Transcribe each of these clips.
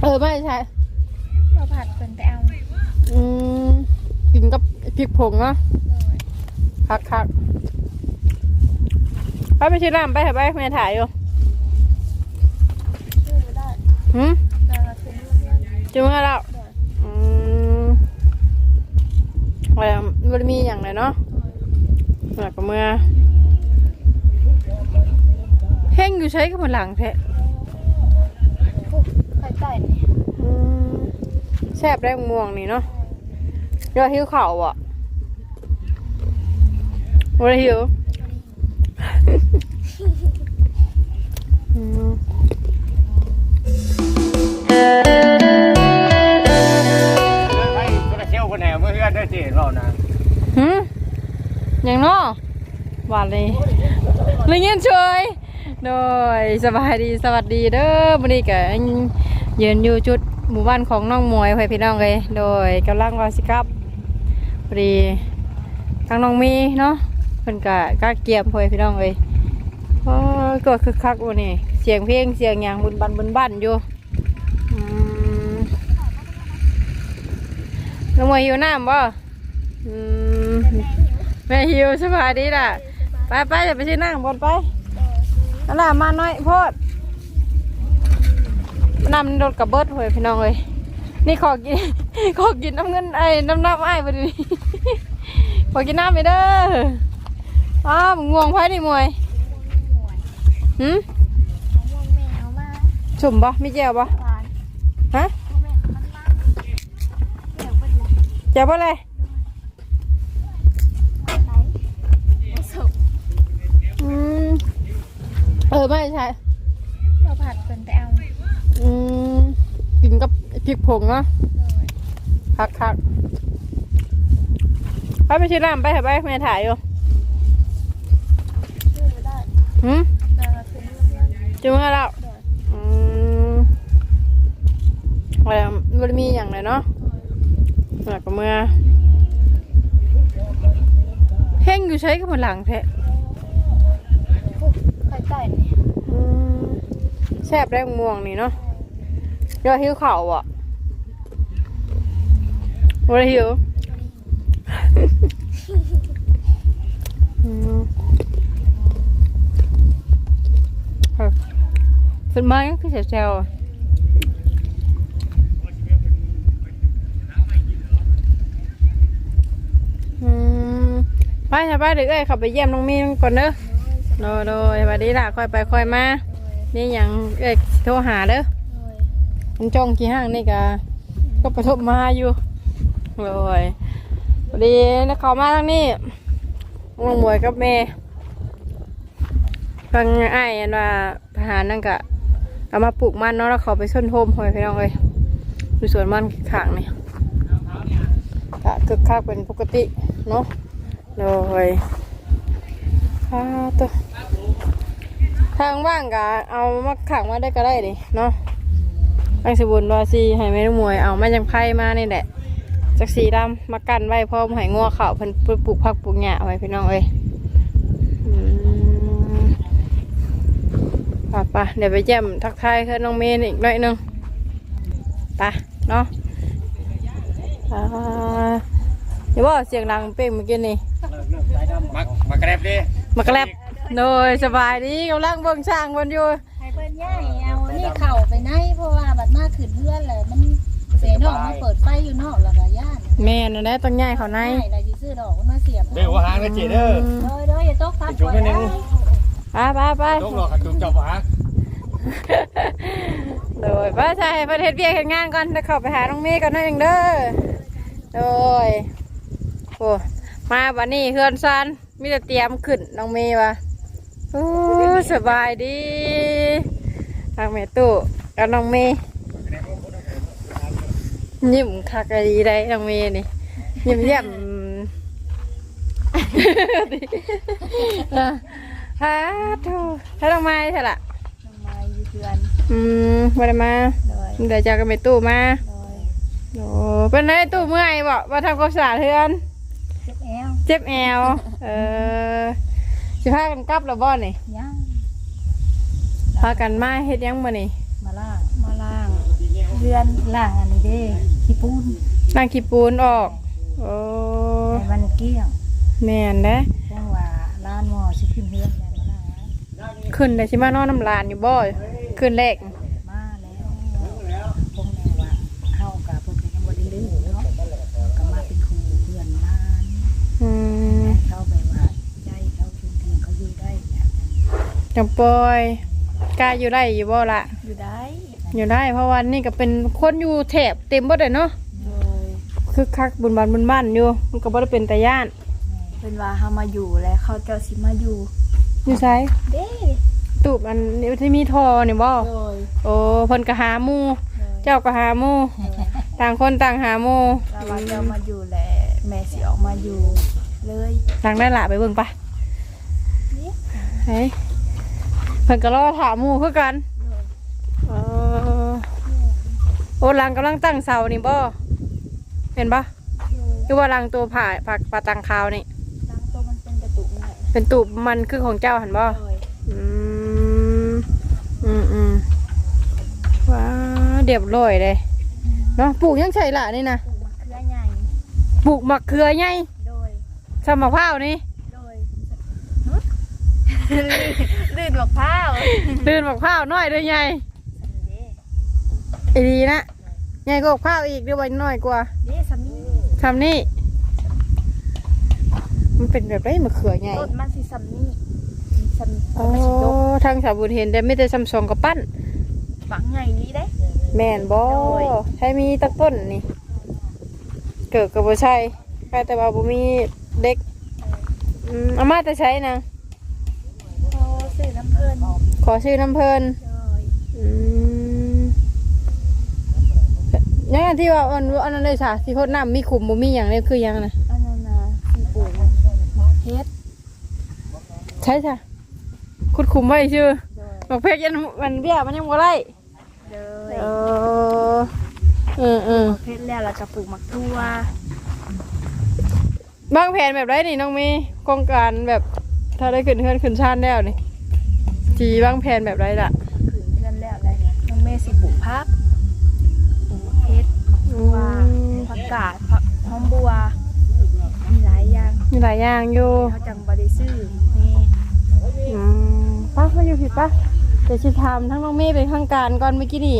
เออไม่ใช่เราผัดเป็นไปเอาอืมกินกับพริกผงเนาะเลยคักคักไปไปชื่อน้ำไปเถอะไปแม่ถ่ายอยู่ชื่อได้หืมแต่เราถึงเรื่องจุ่มให้แล้วเลยอืมอะไรมันมีอย่างไรเนาะหลักกับเมื่อเฮงอยู่ใช้กับมันหลังแท้ ไข่ไก่นี่อืมแซ่บได้ม่วงนี่เนาะยอดหิวเข่าอะวันหิวอืมไอ้ตัวเชี่ยวคนแหนเมื่อเพื่อนได้เจ๊เรานะหืมอย่างเนาะหวานเลยเลยเงี้ยเฉยโดยสบายดีสวัสดีเด้อวันนี้ก็ ยืนอยู่จุดหมู่บ้านของน้องมวยไปพี่น้องเลยโดยกำลังวาสิครับพอดีทางน้องมีเนาะเพิ่นก็กเกียมพอยพี่น้องเลยโอ้ก็คึกคักวันนี้เสียงเพลงเสียงอย่างบุญบันบุญบ้านอยู่น้องมวยหิวน้ำบ่แม่หิวสบายดีล่ะ ไปไปเดี๋ยวไปซื้อนั่งบนไปนั่นล่ะมาหน่อยโพด น้ำโดดกับเบิดเฮ้ยพี่น้องเลยนี่ขอกินขอกินน้ำเงินไอ้น้ำน้ำไอ้พอดีขอกินน้ำไปเด้ออ้าวมึงง่วงไพ่ดิมวยหืมสุ่มปะมีเจียวปะฮะเจียวปะเลยไหนมาสุกอืมเออไม่ใช่ พริกผงเนาะเลยคักคักไปไปชื่อน้ำไปเถอะไปแม่ถ่ายอยู่ชื่อได้หืมแต่เราถึงเรื่องจุ่มให้แล้วเลยอืมอะไรมันมีอย่างไรเนาะหลักกับเมื่อเฮงอยู่ใช้กับมันหลังแท้ไข่ไก่นี่อืมแซ่บได้ม่วงนี่เนาะยอดหิวเข่าอะ วันหิวอืมเออเป็นไม้ก็คือแซวๆอะอืมไปถ้าไปเด็กเอ้ยเขับไปเยี่ยมน้องมีนก่อนเด้อโดยโดยสวัสดีล่ะค่อยไปค่อยมา นี่ยังเอ้ยโทรหาเด้อเลยมันจ้องกี่ห้างนี่กะก็ประทบมาอยู่ เลยพอดีนะเขามาทางนี้น้องมวยกับแม่ฟังอ้ายอันว่าทหารนั่นกะเอามาปลูกมันเนาะแล้วเขาไปส้นโฮมหอยพี่น้องเลยดูสวนมันขางนี่กะคึกคักเป็นปกติเนาะเลยอ่าตัวทางว่างกะเอามาขังมาได้ก็ได้ดิเนาะตั้งสบุนว่าสิให้แม่ลูกมวยเอามาจังไพ่มานี่แหละ จักสีดำมากันไว้พร้อมให้งัวเขาวเพิ่นปลูกผักปลูกหญ้าไว้พี่น้องเอ้ยอืมไป่ะปะเดี๋ยวไปแจ่มทักทายคือน้องเมย์อีกหน่อยหนึงไปเนาะอ่าเดี๋ยวว่าเสียงดังเป้งเมื่อกี้นี่มักมากระแดบดิมากระแลบโดยสบายดีกำลังเบิ่งช่างบนอยู่ให้เพิ่นย่ายเอานี่เข่าไปไหนเพราะว่าบัดมาขึ้นเพื่อนเลยมัน เสียนอกมาเปิดไฟอยู่นอกแล้วก็ย่านแม่นั่นแหละต้องย้ายเขาในใช่เราจะซื้อดอกมันมาเสียบเดี๋ยวว่าหางนะเจ๊เด้อ เด้อเด้ออย่าตกฟักจุ๊บนิดนึงไปไปไปต้องรอขัดจุ่มจับหางโดยป้าชายประเทศเวียกเห็นงานก่อนจะเข้าไปหาน้องเมย์ก่อนหนั่นเองเด้อ โดยโอ้มาวันนี้เฮือนซันมีแต่เตรียมขึ้นน้องเมย์วะโอ้สบายดี ทางแม่ตู้กับน้องเมย์ ยิ้มคักอะไรดีได้น้องเมย์นี่ยิ้มเยี่ยมอะฮะทูถ้าต้องมาใช่ละทำไมอยู่เพื่อนอืมมาได้มาโดยเดี๋ยวจะกันไปตู้มาโดยโอ้เป็นไรตู้เมื่อยบอกมาทำความสะอาดเทือนเจ็บแอวเจ็บแอวเออสิพากันกลับแล้วบ่นี่ย่างพากันมาเฮ็ดหยังบ่นี่มาล่างมาล่างสิเดือนล่างอันนี้เด้ ขี้ปูนล้างขี้ปูนออกโอ้ให้มันเกลี้ยงแม่นนะเพราะว่าร้านหมอสิขึ้นเฮือนแล้วมานั่งขึ้นได้สิมานอนน้ำลานอยู่บ่ขึ้นแรกมาแล้วพงแม่ว่าเฮากับเพิ่นก็ยังบ่ได้ลืมเนาะก็มาเป็นครูเพื่อนบ้านอืมเขาแบบว่าใจเขาถึงถึงเขาอยู่ได้เนี่ยจังปอยกล้าอยู่ได้อยู่บ่ล่ะอยู่ได้ อยู่ได้เพราะวันนี้ก็เป็นคนอยู่แถบเต็มบ่ได้เนาะโดยคึกคักบุญบานบุญบ้านอยู่มันก็บ่ได้เป็นตาย่านเป็นว่าเฮามาอยู่แล้วเขาเจ้าสิมาอยู่อยู่ไสเด้ตูบอันนี้ที่มีทอนี่บ่โดยโอ้เพิ่นก็หาหมู่โดยเจ้าก็หาหมู่ต่างคนต่างหาหมู่แล้วว่าเจ้ามาอยู่แหละแม่สิออกมาอยู่เลยทางได้ละไปเบิ่งปะนี่เฮ้ยเพิ่นก็รอถามหมู่คือกันเออ โอ้หลังกำลังตั้งเสานี่บ่เห็นปะคือว่าหลังตัวผ่าผ่าผ่าตังคาวนี่ล้างตัวมันเป็นกระตุกนี่แหละเป็นตูบมันคือของเจ้าหันบ่โดยอืมอืมอืมว้าเรียบร้อยเลยเนาะปลูกยังใช่ละนี่นะปลูกมะเขือใหญ่ปลูกมะเขือไงโดยสมมะพร้าวนี่ โดยลื่นมะพร้าว ตื่นมะพร้าวน้อยด้วยไง ไอ้ดีนะไงก็มะพร้าวอีกด้วยน้อยกว่าเด้สามีทำนี่ มันเป็นแบบไรมะเขือไงต้นมันสิสามีสามีโอ้มันสิดกทางสาวบุญเห็นแต่ไม่ได้ซัมซองกับปั้น ฝังใหญ่นี้ได้ แม่นบ่โอ้ย ใช่มีตักต้นนี่ เกิดกับบ่ใช่แค่แต่ว่าบ่มีเด็กอืมเอามาแต่ใช้นะ โอ้สื่อน้ำเพลินขอชื่อน้ำเพลินโดยอืม ยังอันที่ว่าอันอันนั้นเลยสาที่พดน้ำมีขุมบ่มีอย่างนี้คือหยังนะอันนั้นนะสีปลูกเพชรใช่จ้ะขุดขุมไว้ชื่อโดยบอกเพชรยันมันเบี้ยมันยังบ่ไล่โดยเออเออเออเพชรแล้วเราจะปลูกมักทั่วบางแผนแบบไรนี่น้องมีโครงการแบบถ้าได้ขึ้นเฮือนขึ้นชานแล้วนี่จีบางแผนแบบไรล่ะ ขืนเพื่อนแล้วอะไรเงี้ยน้องเมย์สิปลูกพักปลูกเพชรมักทั่วผั กกาดผักหอมบัว มีหลายอย่างมีหลายอย่างอยู่เขาจังบริซื้อนี่อืมป้ามาอยู่ผิดป้าเดี๋ยวชิทามทั้งน้องเมย์เป็นทางการก่อนเมื่อกี้นี่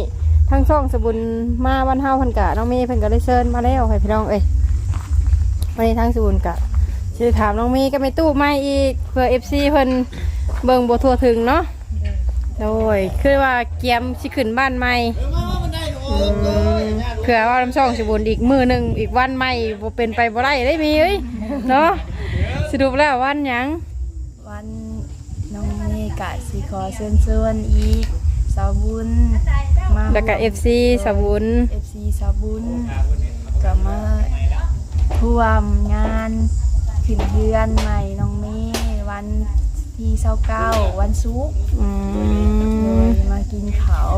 ทั้งช่องสบุญมาวันเฮาเพันกะน้องเมย์เพิ่นก็ได้เชิญมาแล้วให้พี่น้องเอ้ยวันนี้ทั้งสบุญกะชิถามน้องเมย์ก็ไม่ตู้ไม่อีกเพื่อเอฟซีเพิ่นเบิ่งบ่ทั่วถึงเนาะโดยคือว่าเกียมสิขึ้นบ้านใหม่อืม เผื่อว่าน้ำช่องสบุญอีกมือหนึ่งอีกวันใหม่บ่เป็นไปบ่ได้ได้มีเอ้ยเนาะสรุปแล้ววันหยังวันน้องเมย์กะสิขอเชิญชวนอีกสาวบุญมาแล้วก็เอฟซีสบุญเอฟซีสาวบุญก็มาร่วมงานขึ้นเดือนใหม่น้องเมย์วันที่เศร้าเก้าวันศุกร์อืเลมยมากินเขาว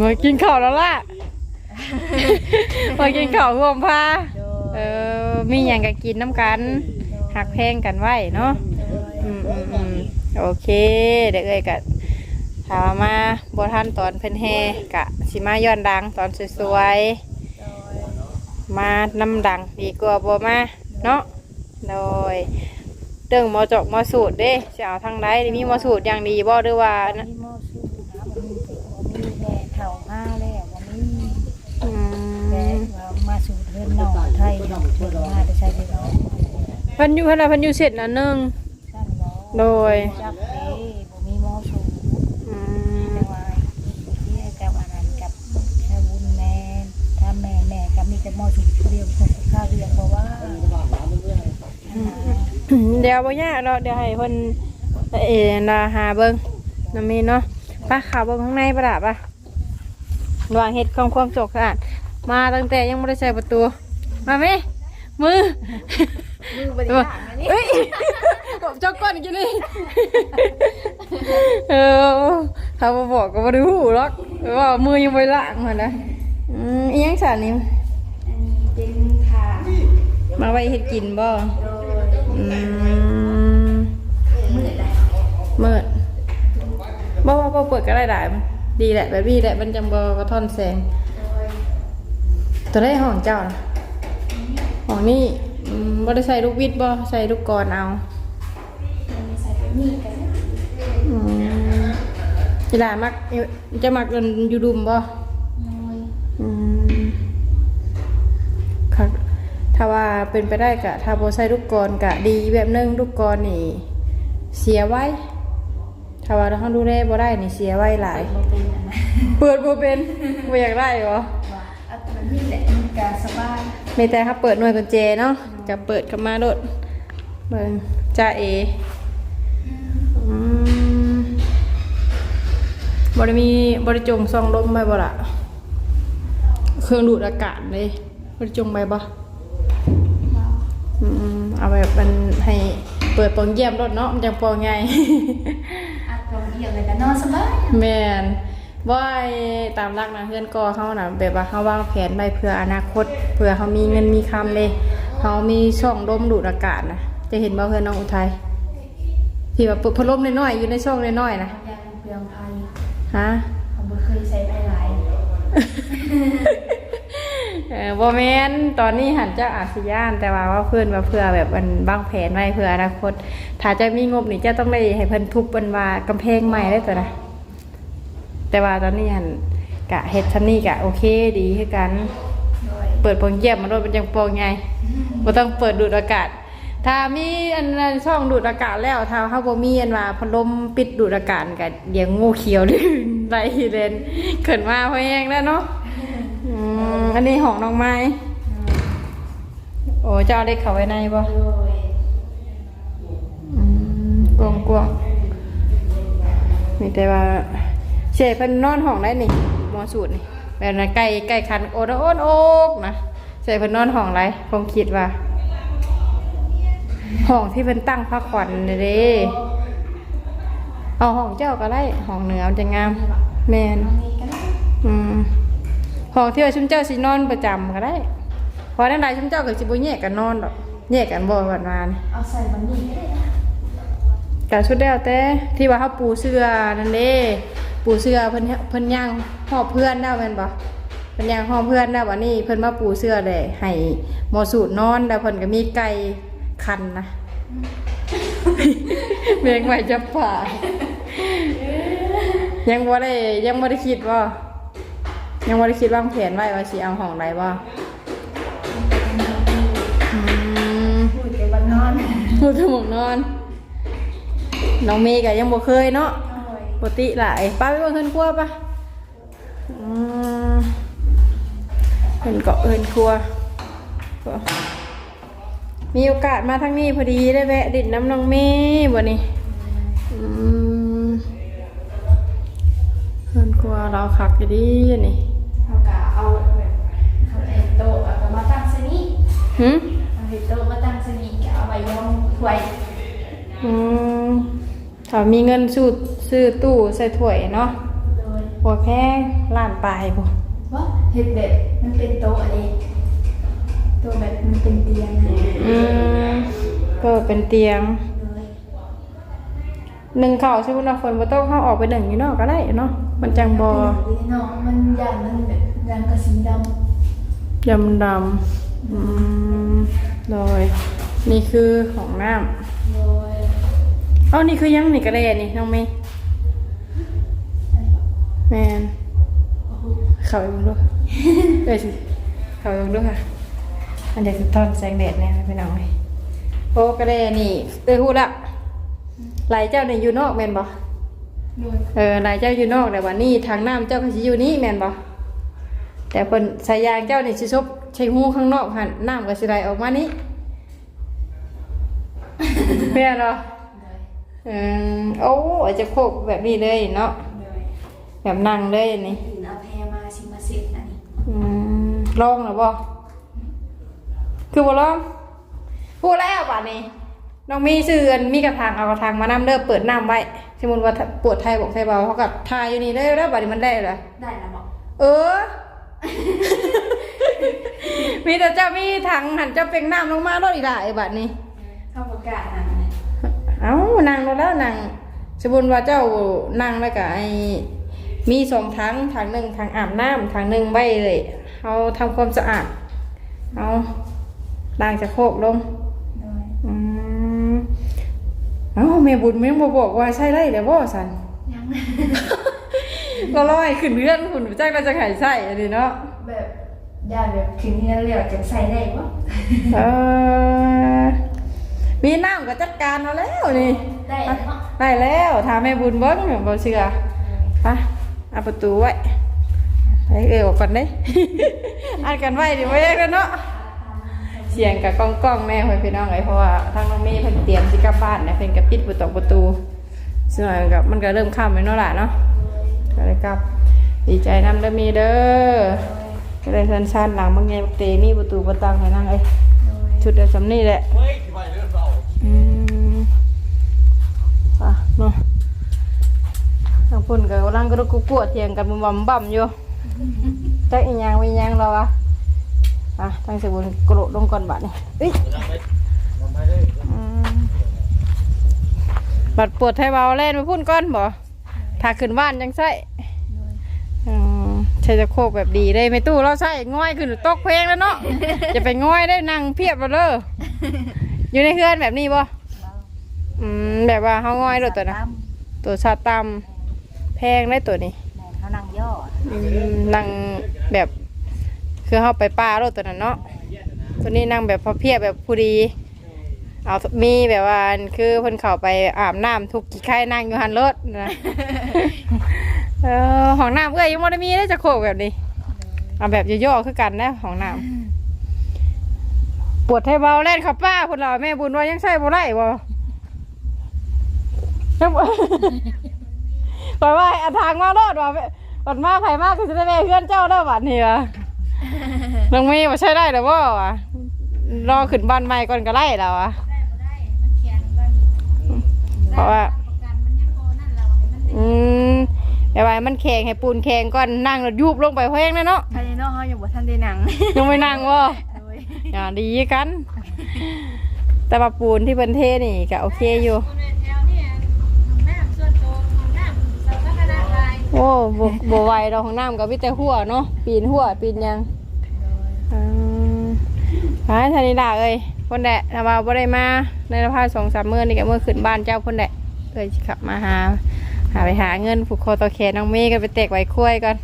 มากินข้าวแล้วล่ะ มากินข้าวร่วมพาโดเอยอมีอย่างก็กินน้ำกันหักแพงกันไว้เนาะโดยอืมอืมอืมโอเค เด็กเอ้ยกะถามมาบทันตอนเพิ่นแฮกะสิมาย้อนดังตอนสวยโดยๆมาน้ำดังดีกว่าบ่มาเนาะโดยเรื่องหมอจอกหมอสูตรเด้จะเอาทางใดมีหมอสูตรอย่างดีบ่หรือว่านะมีหม้อซุปนะบ่มีสิบ่มีแม่เฒ่ามาแล้วบ่มี อื แต่ ม ว่ามาสู่เพื่อนน้องไทยน้องเพิ่นมาได้ใช้พี่น้องเพันอยู่เพันว่าเพันอยู่เสร็จอันหนึงสั้นบ่โดยจักเด้บ่มีหม้อซุปอืมแต่ว่าที่กับอันนั้นกับแค่บุญแม่ถ้าแม่แม่ก็มีแต่หม้อซุปเดียวส่งข้าวเรียงบ่ว่าอ่าเดี๋ยวบ่ยากเนาะเดี๋ยวให้เพิ่นเอ็นดาหาเบิ่งน้ำมีเนาะไป้าข่าวเบิ่งข้างในประดับอะวางเฮ็ดความความสกสะอาด มาตั้งแต่ยังไม่ได้ใส่ประตู มาไหมมือมือบริหารอันนี้เฮ้ยผมจอกก้อนกินนี่เออถ้าบ่บอกก็บ่ได้ฮู้หรอกว่ามือยังบ่ได้ล้างหั่นนะอืมอีหยังสารนี่อันนี้เป็นค่ะมาไว้เฮ็ดกินบ่โดยอืมมือได้เมื่อบ่บ่บ่เปิดก็ได้ได้มันดีแหละแบบนี้แหละมันจังบ่กระท่อนแสง ตัวได้ห้องเจ้านะห้องนี่อืมบ่ได้ใส่ลูกวิดบ่ใส่ลูกกรอนเอามีใส่แบบนี้กันนะอืมอีหลามักจะมักเอิ้นอยู่ดุมบ่โดยอืมค่ะถ้าว่าเป็นไปได้กะถ้าโบใส่ลูกกรกะดีแบบหนึงลูกกรนี่ เสียไว้ ถ้าว่าเราดูแลบ่ได้นี่เสียไว้หลายบ่เป็นอันนะเปิดบ่เป็นบ่อยากได้บ่ว่าอัต มันนี่แหละมันกาสบายมีแต่ครับเปิดหน่วยกุญแจเนาะจะเปิดกลับมาโดดเบิ่งจ้าเออืมบ่ได้มีบ่ได้จงซองลมไปบ่ล่ะเครื่องดูดอากาศเลยบ่ได้จงไปบ่ว่าอืมเอาแบบมันให้เปิดโปองเยี่ยมรถเนาะมันจังโปองไงอัดลงเอียงเลยก็นอนสบายแม่น ว่าไอ้ตามรักนะเพื่อนก็เขาน่ะแบบว่าเขาวางแผนไว้เพื่ออนาคตเพื่อเขามีเงินมีคำเลยเขามีช่องลมดูดอากาศนะจะเห็นบ่เพื่อนน้องอุทัยที่แบบเปิดพัดลมน้อยๆอยู่ในช่องน้อยๆนะยังเปลืองภัยฮะเขาบ่เคยใช้ไปหลายเออบ่แม่นตอนนี้หันเจ้าอาสยานแต่ว่าว่าเพื่อนว่าเพื่อแบบมันวางแผนไว้เพื่ออนาคต ถ้าจะมีงบนี่เจ้าต้องได้ให้เพิ่นทุบเป็นว่ากำแพงใหม่ได้ตัวนะ แต่ว่าตอนนี้หันกะเฮ็ดทำนี่กะโอเคดีคือกัน โดยเปิดโปองเยี่ยมมันรถมันยังโปองไงบ่ต้องเปิดดูดอากาศ ถ้ามีอันนั้นช่องดูดอากาศแล้วถ้าเขาบ่มีอันว่าพัดลมปิดดูดอากาศก็เดี๋ยวงูเขียวนี่ไล่เลนเขินมาเพราะแห้งแล้วเนาะอืมอันนี้ของน้องไม้โอ้เจ้าเอาเล็กเขาไว้ในบ่โดยอืมกวงกวงมีแต่ว่า เสียเพิ่นนอนห้องได้นี่หมอสูตรนี่แบบนั้นไก่ไก่คันโอดโอนโอกนะเสียเพิ่นนอนห้องไรผมคิดว่าห้องที่เป็นตั้งพักผ่อนนี่เด้เอาห้องเจ้าก็ได้ห้องเหนือมันจะงามแมนน้องนี่ก็ได้อืมห้องที่ว่าชุมเจ้าสินอนประจำก็ได้เพอนั่นใดชุมเจ้าก็สิบ่แยกกันนอนดอกแยกกันบ่วันวานเอาใส่บันนี่ก็ได้นะกะชุดแล้วแต่ที่ว่าเขาปูเสื้อนั่นเด้ ปูเสื้อเพิ่นเพิ่นย่างหอบเพื่อนได้วแม่นบ่เพิ่นย่างหอบเพื่อนได้ววันนี้เพิ่นมาปูเสื้อได้ให้หมอสูตรนอนแล้วเพิ่นก็มีไก่คันนะเมงใหม่จะป่ายังบ่ได้ยังบ่ได้คิดว่ายังบ่ได้คิดวางแผนไว้ว่าสิเอาห้องใดบ่อืมพูดแต่วันนอนพูดถึงหมองนอน น้องเมย์ก็ยังบ่เคยเนาะโดย ปกติหลายป้าไปเบิ่งเพิ่นครัวปะอืมเพิ่นเกาะเพิ่นครัวก็มีโอกาสมาทางนี้พอดีได้แวะดิดน้ำน้องเมย์บ่นี่อืมเพิ่นครัวเราคักอยู่ดีนี่เขาก็เอาแบบเขาเอ็นโต๊ะเอาก็มาตั้งซะนี่หึเอาเห็นโต๊ะมาตั้งซะนี่ก็เอาไว้ย่องถ้วยอืม ถ้ามีเงินซื้อซื้อตู้ใส่ถ้วยเนาะโดยบ่แพงล้านปลายบ่ว่าเห็ดแบบมันเป็นโต๊ะอะไรโต๊ะแบบมันเป็นเตียงนะอืมก็เป็นเตียงโดยหนึ่งเข่าใช่ไหมนะคนบ่ต้องเข้าออกไปหนึ่งอยู่นอกก็ได้เนาะมันจังบอเนาะมันยันมันแบบยันกระสีดยำดำอืมโดยนี่คือของน้ำโดยำ เอ้านี่คือยังนี่กระเดนี่น้องเมย์แมนโอ้โหเข่าอีกด้วยเอ้ยสิเข่าอีกด้วยค่ะ อันเดียวคือตอนแสงแดดเนี่ยพี่น้องเลยโอ้กระเดนี่เอ้ยพูดละไหลายเจ้าเนี่ยอยู่นอกแมนบ่โดยเออหลายเจ้าอยู่นอกแต่ว่านี่ทางน้ำเจ้าก็สิอยู่นี่แม่นบ่แต่เพิ่นสายยางเจ้านี่สิซบใช้หูข้างนอกหั่นน้ำก็สิไหลออกมานี่แม่นบ่โดยเออโอ้อาจจะโคกแบบนี้เลยเนาะโดยแบบนั่งเลยนี่ตื่นเอาแพรมาสิมาเสร็จนะนี่อืมลองหรือบ่คือบ่ลองพูดแล้วบัดนี้น้องมีซื้ออันมีกระถางเอากระถางมานำเด้อเปิดน้ำไว้สมมุติว่าปวดไทยบอกไทยเบาเขากับทายอยู่นี่ได้แล้วบัดนี้มันได้เหรอ ได้แล้วบอกเออ มีแต่เจ้ามีถังหันเจ้าเป็นน้ำลงมาลดอีกได้บัดนี้ เข้าประกาศนั่นนะ เอ้านางเราแล้วนางสมมุนว่าเจ้านางแล้วก็ไอ้มีสองถังถังหนึ่งถังอาบน้ำถังหนึ่งไว้เลยเอาทำความสะอาดเอาล้างจะโคกลงอืมเอ้าแม่บุญแม่บ่บอกว่าใช่ไรเดี๋ยวบ่สันยังก็ร้อยขึ้นเรื่อนหุ่นจักน่าจะไข่ใส่อันนี้เนาะแบบย่านแบบถึงเงินเหลือจะใส่ได้บ่เออ มีน้ำก็จัดการเอาแล้วนี่ ได้เนาะได้แล้วถามแม่บุญเบิ้งบ่เชื่อไปเอาประตูไว้ไปเอวก่อนเด้อัดกันไว้ดิไว้กันเนาะเสียงกับกล้องกล้องๆแน่เพื่อนพี่น้องไอ้เพราะว่าทางน้องเมย์เพิ่นเตรียมสิกลับบ้านเนี่ยเพิ่นก็ปิดประตูประตูซึ่งมันก็มันก็เริ่มค่ำแล้วเนาะล่ะเนาะก็เลยกลับ ดีใจนำเด้อมีเด้อก็เลยชันชันๆหลังบางไงบักเตมีประตูประตังให้นั่งเอ้ยโดยชุดเดียวสำนี่แหละ เฮ้ยที่ว่าเรื่องเรา อืมอะ เนาะทางพุ่นก็กำลังกระดุกกลัวเถียงกันบ่มบ่ำอยู่จักอีหยังวิญญางเราอะอะทางสบุนกระโดดลงก่อนบัดนี่เอ้ยมันไม่ได้อืมบัดปวดไทเบาเล่นไปพุ่นก่อนบ่ถ้าขึ้นบ้านยังใส่ใช้จะโคกแบบดีได้ไม่ตู้เราใส่ง่อยขึ้นตกเพลงแล้วเนาะจะไปง่อยได้นั่งเพียบมาเลยอยู่ในเฮือนแบบนี้บ่ อืมแบบว่าเฮาง่อยโดดตัวนะตัวชาตำแพงได้ตัวนี้เขานั่งย่ออืมนั่งแบบคือเข้าไปป่ารถตัวนั้นเนาะตัวนี้นั่งแบบพอเพียบแบบผู้ดีเอามีแบบว่าคือเพิ่นเข้าไปอาบน้ำทุกกี่ไข่นั่งอยู่หันรถนะ เออห้องน้ำเอ้ยยังไม่ได้มีได้จะโคกแบบนี้เอาแบบย่อๆคือกันนะห้องน้ำปวดให้เบาเล่นขับป้าคนเราแม่บุญว่ายังใช่บ่ได้บ่ ยังบ่ปล่อยว่าให้อาทางมารอดว่าบัดมาไผมากคือจะได้แม่เพื่อนเจ้าได้บัดนี่วะน้องเมย์ว่าใช่ได้หรือว่าวะรอขึ้นบ้านใหม่ก่อนก็ไล่แล้ววะเพราะว่าอืมแต่ว่ามันแข็งให้ปูนแข็งก่อนนั่งแล้วยุบลงไปเพลงนะเนาะ ภายในนอกเขายังบ่ทันได้หนัง ยังไม่นั่งวะโดยอย่าดีกัน แต่ว่าปูนที่เป็นเทนี่ก็โอเคอยู่ โอ้บบ่ไหวเราของน้ำกับวิแต่หัวเนาะปีนหัวปีนหยังอืมหายทานิดาเอ้ยคนแดะถ้าว่าบ่ได้มาในสภาสองสามมื้อนี่ก็เมื่อขึ้นบ้านเจ้าคนแดะเอ้ยสิขับมาหา หาไปหาเงินผูกคอตอแขนน้องเมย์ก็ไปแตกไว้คุ้ยก่อน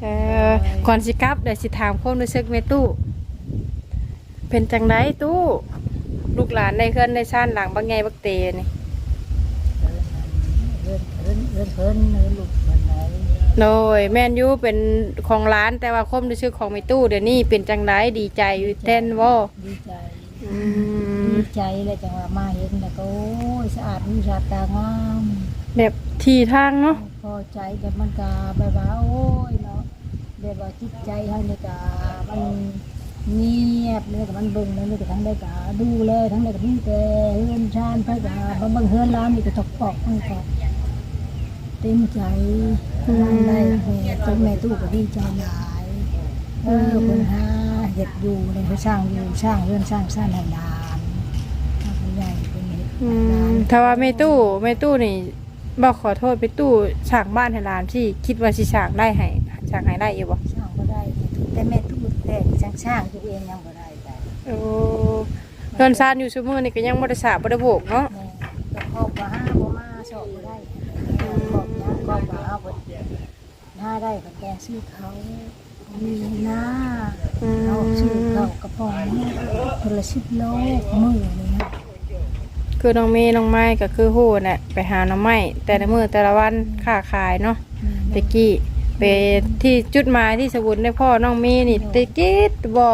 เออก่อนสิกลับเดี๋ยวสิถามความรู้สึกแม่ตู้ เป็นจังไดตู้ ลูกหลานในเคลื่อนในชานหลังบางไงบักเตนี่ เอิ้นเอิ้นเพิ่นเอิ้นลูกเพิ่นไหนโดยแมนยูเป็นของร้านแต่ว่าความรู้สึกของแม่ตู้เดี๋ยวนี้เป็นจังไดดีใจอยู่แทนบ่ดีใจอืมดีใจเลยจังว่ามาเห็นแล้วก็โอ้ยสะอาดวิชาตางามแบบทีทางเนาะพอใจแต่มันก็แบบว่าโอ้ยเนาะแบบว่าจิตใจเฮานี่ก็มันเงียบเลยก็มันเบิ่งเลยก็ทั้งได้ก็ดูเลยทั้งได้ก็มีแต่เฮือนชานไปก็มาเบิ่งเฮือนร้านนี่ก็ตกปอกมันก็ เต็มใจทำได้แม่ตุ้แม่ตู้ก็ดีใจหลายเออเพิ่นหาเฮ็ดอยู่เลยเพิ่นสร้างอยู่สร้างเฮือนสร้างซ่านให้หลานถ้าเพิ่นใหญ่เพิ่นเฮ็ดอืให้หลามนถ้าว่าแม่ตู้แม่ตู้นี่บอกขอโทษไปตู้ฉากบ้านให้หลานที่คิดว่าสิฉากได้ให้ฉากให้ได้อยู่บ่สร้างก็ได้แต่แม่ตู้แต่ช่างช่างตัวเองยังก็ได้แต่โอ้เพิ่นซานอยู่ซุมื้อนี่ก็ยังบ่ได้สระบ่ได้โบกเนาะก็ครอบว่าห้าบ่มาสอบก็ได้ครอบยังครอ บว่าเอาบ่ห้าได้ก็แกซื้อเขามีหน้าอืเอาซื้อมเขากระป๋องคนละสิบโลมือนี่นะคือน้องเมย์น้องไม้ก็คือฮู้น่ะไปหาหน้องไม้แต่ละมื้อแต่ละวันค้าขายเนาะตะกี้ไปที่จุดหมายที่สวุนได้พ่อน้องเมย์นี่ตะกี้บอ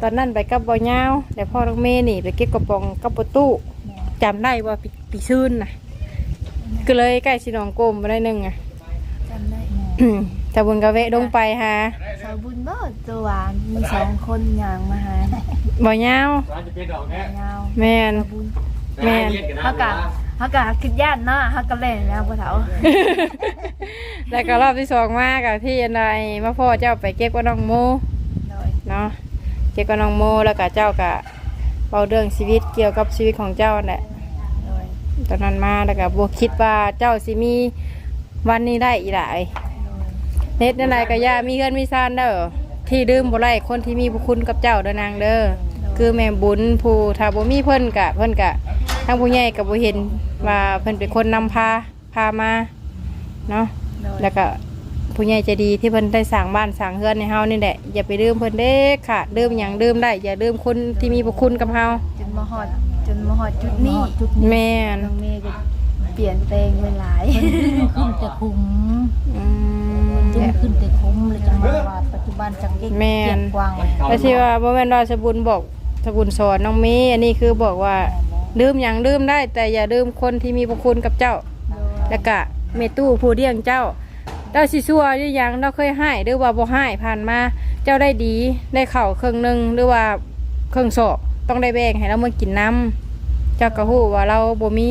ตอนนั้นไปกับบ่อยาวแต่พ่อน้องเมย์นี่ไปเก็บกระป๋องกับประตูจำได้ว่าปีปีซื่นน่ะ ก็เลยใกล้สิหนองโกมมาได้หนึงอะจำได้จะบุญกะเวะลงไปหาสาวบุญบ่ตัวหวานมีสองคนอย่างมาหาบ่อยาวร้านจะเป็นดอกแน่ยาวแม่น สาวบุญแม่น เฮากะเฮากะคิดย่านเนาะเฮากะเล่นแล้วบ่เฒ่าแล้วก็รอบที่สองมากับที่อันใดมาพ่อเจ้าไปเก็บกับน้องโมโดยเนาะเกี่ยวกับน้องโมแล้วก็เจ้าก็เบาเรื่องชีวิตเกี่ยวกับชีวิตของเจ้านั่นแหละโดย ตอนนั้นมาแล้วก็บวคิดว่าเจ้าสิมีวันนี้ได้อีหลายโดยเฮ็ดนั่นไรก็อย่ามีเงินมีซานเด้อที่ดื่มบ่ไล่คนที่มีบุญคุณกับเจ้าเด้อนางเด้อคือแม่บุญผู้ถ้าบ่มีเพิ่นกะเพิ่นกะทางผู้ใหญ่ก็บ่เห็นว่าเพิ่นเป็นคนนำพาพามาเนาะโดยแล้วก็ผู้ใหญ่ใจดีที่เพิ่นได้สร้างบ้านสร้างเฮือนในเฮานี่แหละอย่าไปดื่มเพิ่นเด้ค่ะดื่มหยังดื่มได้ อย่าดื่มคนที่มีบุญคุณกับเฮาจนมาหอดจ นมาหอดจุดนี้จุดนี้แม่นน้องเมย์ก็เปลี่ยนแปลงไปหลายขึ้นแต่ขุมอืมจึงขึ้นแต่ขุมเลยจังว่าว่าปัจจุบันจังเก่งแม่นเก่งกว้างแล้วที่ว่าบ่แม่นว่าสบุญบอกสบุญสอนน้องมีอันนี้คือบอกว่าดื่มหยังดื่มได้ แต่อย่าดื่มคนที่มีบุญคุณกับเจ้า แล้วก็เมตู้ผู้เลี้ยงเจ้าเจ้าสิซัวหรือยังเราเคยให้หรือว่าบ่ให้ผ่านมาเจ้าได้ดีได้เข่าวเครื่องหนึงหรือว่าเครื่องสอบต้องได้แบ่งให้เราเมื่อกินน้ำเจ้าก็ฮู้ว่าเราบ่มี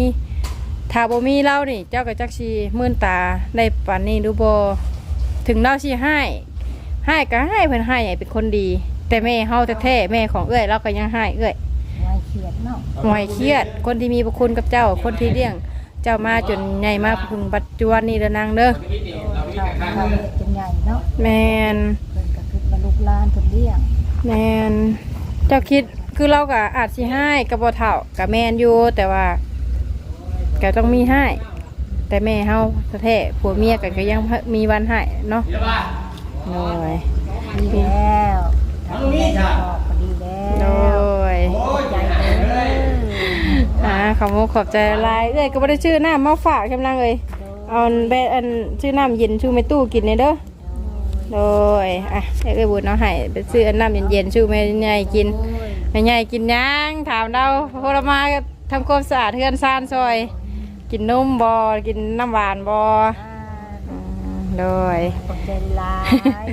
ถ้าบ่มีเรานี่ เจ้าก็จักสิมื่นตาได้ปานนี้หรือบ่ถึงเราสิให้ให้ก็ให้เพิ่นให้ให้เป็นคนดี แต่แม่เฮาแท้ๆแม่ของเอ้อยเราก็ยังให้เอ้อยไว้เขียดเนาะหวยเครียด คนที่มีพระคุณกับเจ้าคนที่เลี้ยง เจ้ามาจนใหญ่มาถึงปัจจุบันนี้เด้อนางเด้อเราเราเฮ็ดจนใหญ่เนาะแมนเพิ่นก็คือมาลูกหลานเพิ่นเลี้ยง แมนเจ้าคิด คือเราก็อาจสิให้กับบ่เท่ากับแมนอยู่แต่ว่าก็ต้องมีให้แต่แม่เฮาแท้ผัวเมียกันก็ยังมีวันให้เนาะโดยดีแล้วทำได้ก็ดีแล้โดวยอ่าขอบคุณขอบใจลายเอ้ยก็บ่ได้ชื่อน้ำมาฝากกำลังเลยเอาอันแบอันชื่อน้ำเย็นชูไม่ตู้กินเลยเด้อโดยอะเอ้ยบุญเนาะให้ไปซื้ออันน้ำเย็นๆชูแม่ใหญ่กิน แม่ใหญ่กินหยังถามเราพวกเรามาก็ทำความสะอาดเทือนซานซอย กินนมบอกินน้ำหวานบออ่าโดยขอบใจหลาย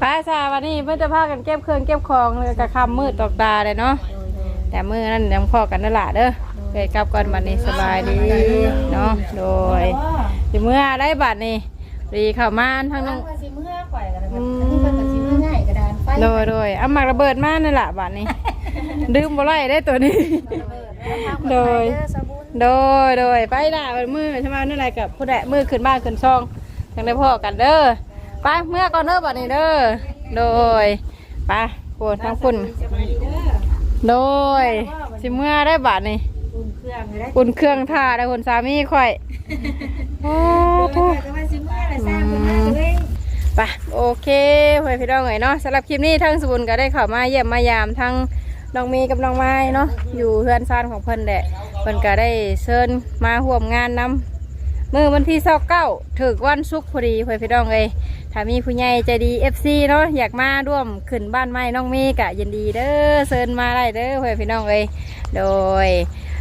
พระชาวันนี้เพื่อจะพากันเก็บเครื่องเก็บของแล้วก็คำมืดตอกตาเลยเนาะโดยโดยแต่มือนั่นยังพอกันนั่นแหละเด้อไปกลับก่อนบัดนี้สบายดีเนาะโดยสิเมื่อได้บัดนี้ดีเข้ามาทั้งน้องว่าสิเมื่อข่อยกันอันนี้เพิ่นก็สิเมื่อง่ายกระดานไฟโดยโดยเอามากระเบิดมานั่นแหละบัดนี้ ดื่มบ่ไล่ได้ตัวนี้ โดยเด้อสบุญโดย โดย ไปด่าเป็นมือใช่ไหมนั่นอะไรกับผู้ใดมือขึ้นบ้านขึ้นช่องยังได้พ่อกันเด้อ ไปเมื่อก่อนเด้อบัดนี้เด้อ โดย ไปปวดทั้งคุณโดยสิเมื่อได้บัดนี้อุ่นเครื่องให้ได้อุ่นเครื่องท่าได้คนสามีข่อยโอ้โดโหยก็ว่าสิเมื่อน่ะสร้างเพิ่นมาเลยไปโอเคเพื่อนพี่น้องเอ๋ยเนาะสำหรับคลิปนี้ทั้งสบุญก็ได้เข้ามาเยี่ยมมายามทั้ง น้องเมย์กับน้องไม้เนาะอยู่เพื่อนซ่านของเพิ่นแหละเพิ่นก็ได้เชิญมาร่วมงานนำมือวันที่เก้าถึกวันศุกร์พอดีเพื่อนพี่น้องเอ๋ยถ้ามีผู้ใหญ่ใจดี FC เนาะอยากมาร่วมขึ้นบ้านไม้น้องเมย์ก็ยินดีเด้อเชิญมาได้เด้อเพื่อนพี่น้องเอ๋ยโดย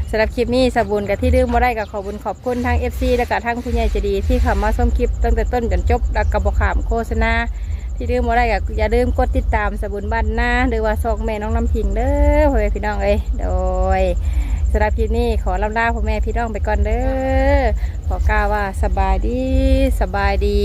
สำหรับคลิปนี้สบุญกับที่ดื้มมาได้กับขอบุญขอบคุณทั้ง FC และกับทั้งผู้ใหญ่ใจดีที่เข้ามาชมคลิปตั้งแต่ต้นจนจบแล้วกับอกขามโฆษณา ที่ดื้มมาได้กับอย่าลืมกดติดตามสบุนบ้านหน้าหรือว่าซองแม่น้องน้ำพิงเด้อพ่อแม่พี่น้องเอ้ยโดยสำหรับพี่นี่ขอลำลาพ่อแม่พี่น้องไปก่อนเด้อขอกล่าวว่าสบายดีสบายดี